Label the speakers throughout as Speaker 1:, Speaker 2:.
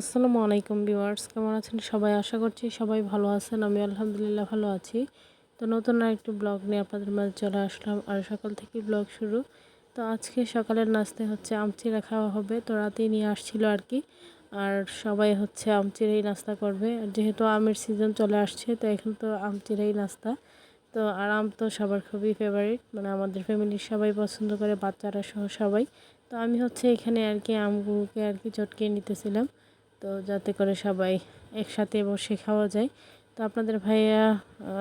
Speaker 1: আসসালামু আলাইকুম ভিউয়ার্স, কেমন আছেন সবাই? আশা করছি সবাই ভালো আছেন আমি আলহামদুলিল্লাহ ভালো আছি। তো নতুন আর একটু ব্লগ নিয়ে আপনাদের মাঝে চলে আসলাম আর সকাল থেকে ব্লগ শুরু। তো আজকে সকালের নাস্তে হচ্ছে আমচিরা খাওয়া হবে, তো রাতেই নিয়ে আসছিল আর কি। আর সবাই হচ্ছে আমচিরাই নাস্তা করবে, যেহেতু আমের সিজন চলে আসছে, তো এখন তো আমচিরাই নাস্তা। তো আর আম তো সবার খুবই ফেভারিট মানে আমাদের ফ্যামিলির সবাই পছন্দ করে, বাচ্চারা সহ সবাই। তো আমি হচ্ছে এখানে আর কি আমগুলোকে আর কি চটকে নিতেছিলাম। তো যাতে করে সবাই একসাথে বসে খাওয়া যায়। তো আপনাদের ভাইয়া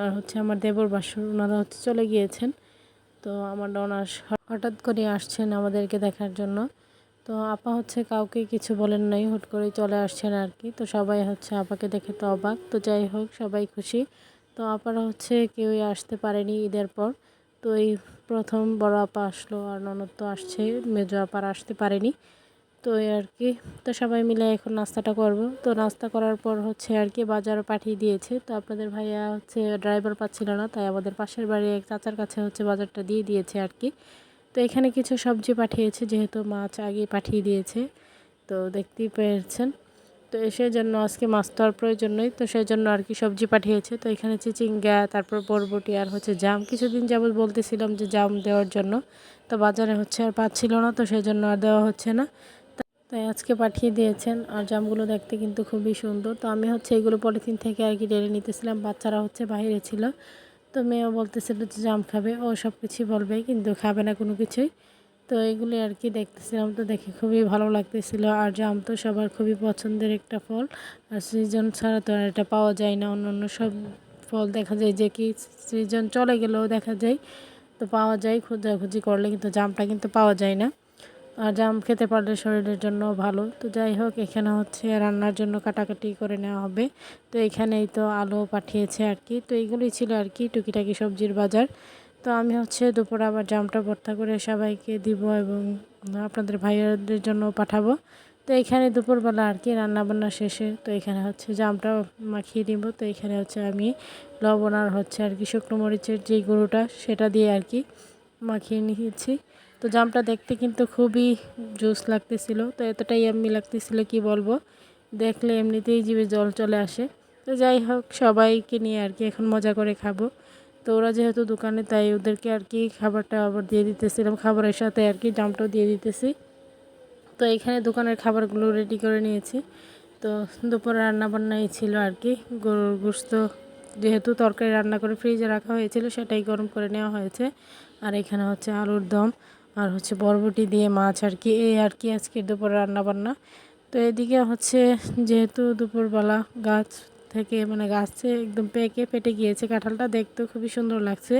Speaker 1: আর হচ্ছে আমার দেবর বাসুর ওনারা হচ্ছে চলে গিয়েছেন। তো আমার ডনাস হঠাৎ করে আসছেন আমাদেরকে দেখার জন্য। তো আপা হচ্ছে কাউকে কিছু বলেন নাই, হুট করে চলে আসছেন আর কি। তো সবাই হচ্ছে আপাকে দেখে তো অবাক। তো যাই হোক, সবাই খুশি। তো আপারা হচ্ছে কেউই আসতে পারেনি ঈদের পর। তো এই প্রথম বড় আপা আসলো আর ননদ তো আসছে, মেজো আপার আসতে পারেনি। তো আর কি। তো সবাই মিলে এখন নাস্তাটা করব। তো নাস্তা করার পর হচ্ছে আর কি বাজারও পাঠিয়ে দিয়েছে। তো আপনাদের ভাইয়া হচ্ছে ড্রাইভার পাচ্ছিল না, তাই আমাদের পাশের বাড়ি এক চাচার কাছে হচ্ছে বাজারটা দিয়ে দিয়েছে আর কি। তো এখানে কিছু সবজি পাঠিয়েছে, যেহেতু মাছ আগে পাঠিয়ে দিয়েছে। তো দেখতেই পেয়েছেন। তো সেই জন্য আজকে মাছ তো আর প্রয়োজন নেই। তো সেই জন্য আর কি সবজি পাঠিয়েছে। তো এখানে চিচিঙ্গা, তারপর বরবটি আর হচ্ছে জাম। কিছুদিন যাবত বলতেছিলাম যে জাম দেওয়ার জন্য। তো বাজারে হচ্ছে আর পাচ্ছিল না, তো সেই জন্য আর দেওয়া হচ্ছে না। তাই আজকে পাঠিয়ে দিয়েছেন আর জামগুলো দেখতে কিন্তু খুবই সুন্দর। তো আমি হচ্ছে এগুলো পলিথিন থেকে আর কি ডেলে নিতেছিলাম, বাচ্চারা হচ্ছে বাইরে ছিল। তো মেয়েও বলতেছিল যে জাম খাবে, ও সব কিছুই বলবে কিন্তু খাবে না কোনো কিছুই। তো এগুলি আর কি দেখতেছিলাম, তো দেখে খুবই ভালো লাগতেছিল। আর জাম তো সবার খুবই পছন্দের একটা ফল। আর সিজন ছাড়া তো আর এটা পাওয়া যায় না, অন্য অন্য সব ফল দেখা যায় যে কি সিজন চলে গেলেও দেখা যায়। তো পাওয়া যায়, খোঁজাখুঁজি করলে কিন্তু জামটা কিন্তু পাওয়া যায় না। আর জাম খেতে পারলে শরীরের জন্য ভালো। তো যাই হোক, এখানে হচ্ছে রান্নার জন্য কাটাকাটি করে নেওয়া হবে। তো এখানেই তো আলু পাঠিয়েছে আর কি। তো এইগুলোই ছিল আর কি, টুকিটাকি সবজির বাজার। তো আমি হচ্ছে দুপুরে আবার জামটা ভর্তা করে সবাইকে দিব এবং আপনাদের ভাইয়াদের জন্য পাঠাবো। তো এখানে দুপুরবেলা আর কি রান্নাবান্না শেষে, তো এখানে হচ্ছে জামটা মাখিয়ে নিব তো এখানে হচ্ছে আমি লবণ আর হচ্ছে আর কি শুকনো মরিচের যে গুঁড়োটা, সেটা দিয়ে আর কি মাখিয়ে নিয়েছি। তো জামটা দেখতে কিন্তু খুবই জুস লাগতেছিল, তো এতটাই এমনি লাগতেছিল কি বলব? দেখলে এমনিতেই জীবে জল চলে আসে। তো যাই হোক, সবাইকে নিয়ে আর কি এখন মজা করে খাব। তো ওরা যেহেতু দোকানে, তাই ওদেরকে আর কি খাবারটা আবার দিয়ে দিতেছিলাম। খাবারের সাথে আর কি জামটাও দিয়ে দিতেছি। তো এখানে দোকানের খাবারগুলো রেডি করে নিয়েছি। তো দুপুরে রান্নাবান্নাই ছিল আর কি। গরুর গোস্ত যেহেতু তরকারি রান্না করে ফ্রিজে রাখা হয়েছিল, সেটাই গরম করে নেওয়া হয়েছে। আর এখানে হচ্ছে আলুর দম। আর হচ্ছে বরবটি দিয়ে মাছ আর কি, এই আর কি আজকে দুপুরে রান্নাবান্না। তো এদিকে হচ্ছে যেহেতু দুপুরবেলা গাছ থেকে মানে গাছে একদম পেকে পেটে গিয়েছে কাঁঠালটা, দেখতেও খুবই সুন্দর লাগছে।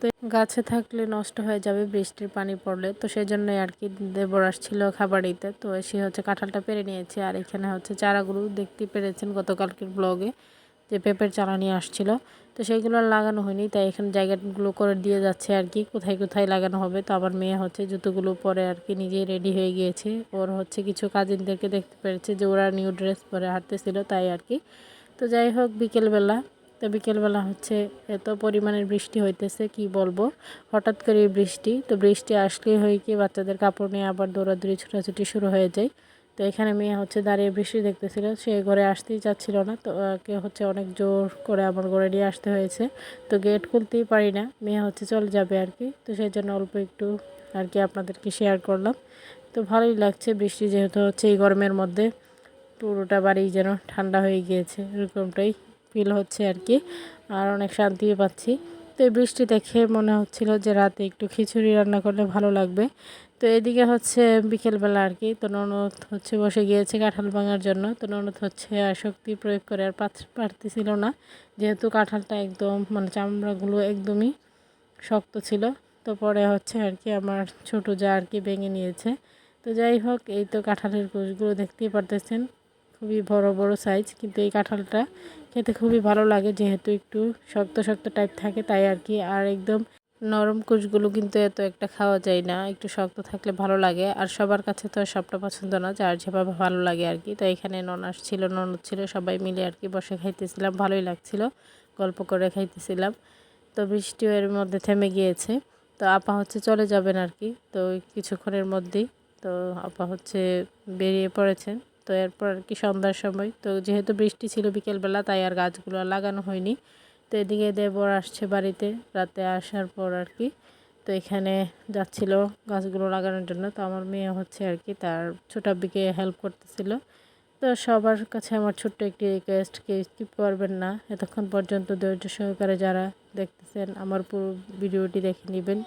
Speaker 1: তো গাছে থাকলে নষ্ট হয়ে যাবে, বৃষ্টির পানি পড়লে। তো সেই জন্যই আর কি দেবর আসছিল খাবার দিতে তো সে হচ্ছে কাঁঠালটা পেরে নিয়েছে। আর এখানে হচ্ছে চারাগুলো দেখতে পেরেছেন গতকালকের ব্লগে। যে পেঁপের চারা নিয়ে আসছিল। তো সেইগুলো লাগানো হয়নি, তাই এখানে জায়গাগুলো করে দিয়ে যাচ্ছে আর কি, কোথায় কোথায় লাগানো হবে। তো আবার মেয়ে হচ্ছে জুতোগুলো পরে আর কি নিজেই রেডি হয়ে গিয়েছে। ওর হচ্ছে কিছু কাজিনদেরকে দেখতে পেরেছে যে ওরা নিউ ড্রেস পরে হাঁটতেছিল তাই আর কি। তো যাই হোক, বিকেলবেলা, তো বিকেলবেলা হচ্ছে এত পরিমাণের বৃষ্টি হইতেছে, কি বলব? হঠাৎ করে বৃষ্টি, তো বৃষ্টি আসলেই হয় কি বাচ্চাদের কাপড় নিয়ে আবার দৌড়াদৌড়ি, ছোটাছুটি শুরু হয়ে যায়। তো এখানে মেয়ে হচ্ছে দাঁড়িয়ে বৃষ্টি দেখতেছিল। সে ঘরে আসতেই চাচ্ছিল না। তো ওকে হচ্ছে অনেক জোর করে আমার ঘরে নিয়ে আসতে হয়েছে। তো গেট খুলতেই পারি না। মেয়ে হচ্ছে চলে যাবে আর কি। তো সেই জন্য অল্প একটু আর কি আপনাদেরকে শেয়ার করলাম। তো ভালোই লাগছে বৃষ্টি যেহেতু হচ্ছে এই গরমের মধ্যে। পুরোটা বাড়ি যেন ঠান্ডা হয়ে গিয়েছে, এরকমটাই ফিল হচ্ছে আর কি। আর অনেক শান্তিও পাচ্ছি। তো এই বৃষ্টি দেখে মনে হচ্ছিল যে রাতে একটু খিচুড়ি রান্না করলে ভালো লাগবে। তো এদিকে হচ্ছে বিকেলবেলা আর কি, তো ননদ হচ্ছে বসে গিয়েছে কাঁঠাল ভাঙার জন্য। তো ননদ হচ্ছে শক্তি প্রয়োগ করে আর পারতেছিল না। যেহেতু কাঁঠালটা একদম মানে চামড়াগুলো একদমই শক্ত ছিল, তো পরে হচ্ছে আর কি আমার ছোটো যা আর কি ভেঙে নিয়েছে। তো যাই হোক, এই তো কাঁঠালের কোষগুলো দেখতেই পারতেছেন। খুবই বড় বড় সাইজ কিন্তু এই কাঁঠালটা খেতে খুবই ভালো লাগে, যেহেতু একটু শক্ত শক্ত টাইপ থাকে, তাই আর কি। আর একদম নরম কুচগুলো কিন্তু এত একটা খাওয়া যায় না, একটু শক্ত থাকলে ভালো লাগে। আর সবার কাছে তো সবটা পছন্দ না, যার যেভাবে ভালো লাগে আর কি। তো এখানে ননাস ছিল ননদ ছিল, সবাই মিলে আর কি বসে খাইতেছিলাম, ভালোই লাগছিল, গল্প করে খাইতেছিলাম। তো বৃষ্টিও এর মধ্যে থেমে গিয়েছে। তো আপা হচ্ছে চলে যাবেন আর কি, তো কিছুক্ষণের মধ্যেই। তো আপা হচ্ছে বেরিয়ে পড়েছেন। তো এরপর আর কি সন্ধ্যার সময়। তো যেহেতু বৃষ্টি ছিল বিকেলবেলা, তাই আর গাছগুলো লাগানো হয়নি। তো এদিকে দেবর আসছে বাড়িতে রাতে আসার পর আর কি। তো এখানে যাচ্ছিল গাছগুলো লাগানোর জন্য। তো আমার মেয়ে হচ্ছে আর কি, তার ছোটাব্বিকে হেল্প করতেছিল। তো সবার কাছে আমার ছোট্ট একটি রিকোয়েস্ট কে স্কিপ করবেন না। এতক্ষণ পর্যন্ত ধৈর্য সহকারে যারা দেখতেছেন, আমার পুরো ভিডিওটি দেখে নেবেন।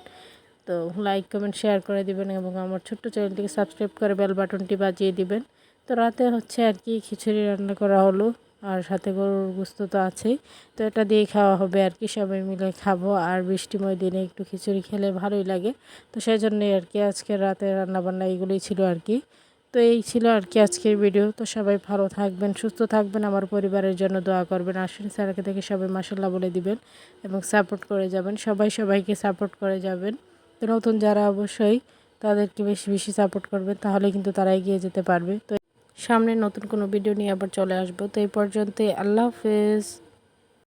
Speaker 1: তো লাইক কমেন্ট শেয়ার করে দিবেন এবং আমার ছোট্ট চ্যানেলটিকে সাবস্ক্রাইব করে বেল বাটনটি বাজিয়ে দিবেন। তো রাতে হচ্ছে আর কি খিচুড়ি রান্না করা হলো আর সাথে গরুর গুস্ত তো আছেই। তো এটা দিয়ে খাওয়া হবে আর কি, সবাই মিলে খাব আর বৃষ্টিময় দিনে একটু খিচুড়ি খেলে ভালোই লাগে। তো সেই জন্যই আর কি আজকে রাতে রান্নাবান্না এইগুলোই ছিল আর কি। তো এই ছিল আর কি আজকের ভিডিও। তো সবাই ভালো থাকবেন, সুস্থ থাকবেন, আমার পরিবারের জন্য দোয়া করবেন। আশ্বিন স্যারকে থেকে সবাই মাসাল্লাহ বলে দিবেন এবং সাপোর্ট করে যাবেন। সবাই সবাইকে সাপোর্ট করে যাবেন। তো নতুন যারা অবশ্যই তাদেরকে বেশি বেশি সাপোর্ট করবেন, তাহলে কিন্তু তারা এগিয়ে যেতে পারবে। তো সামনে নতুন কোনো ভিডিও নিয়ে আবার চলে আসব। তো এই পর্যন্ত আল্লাহ হাফেজ।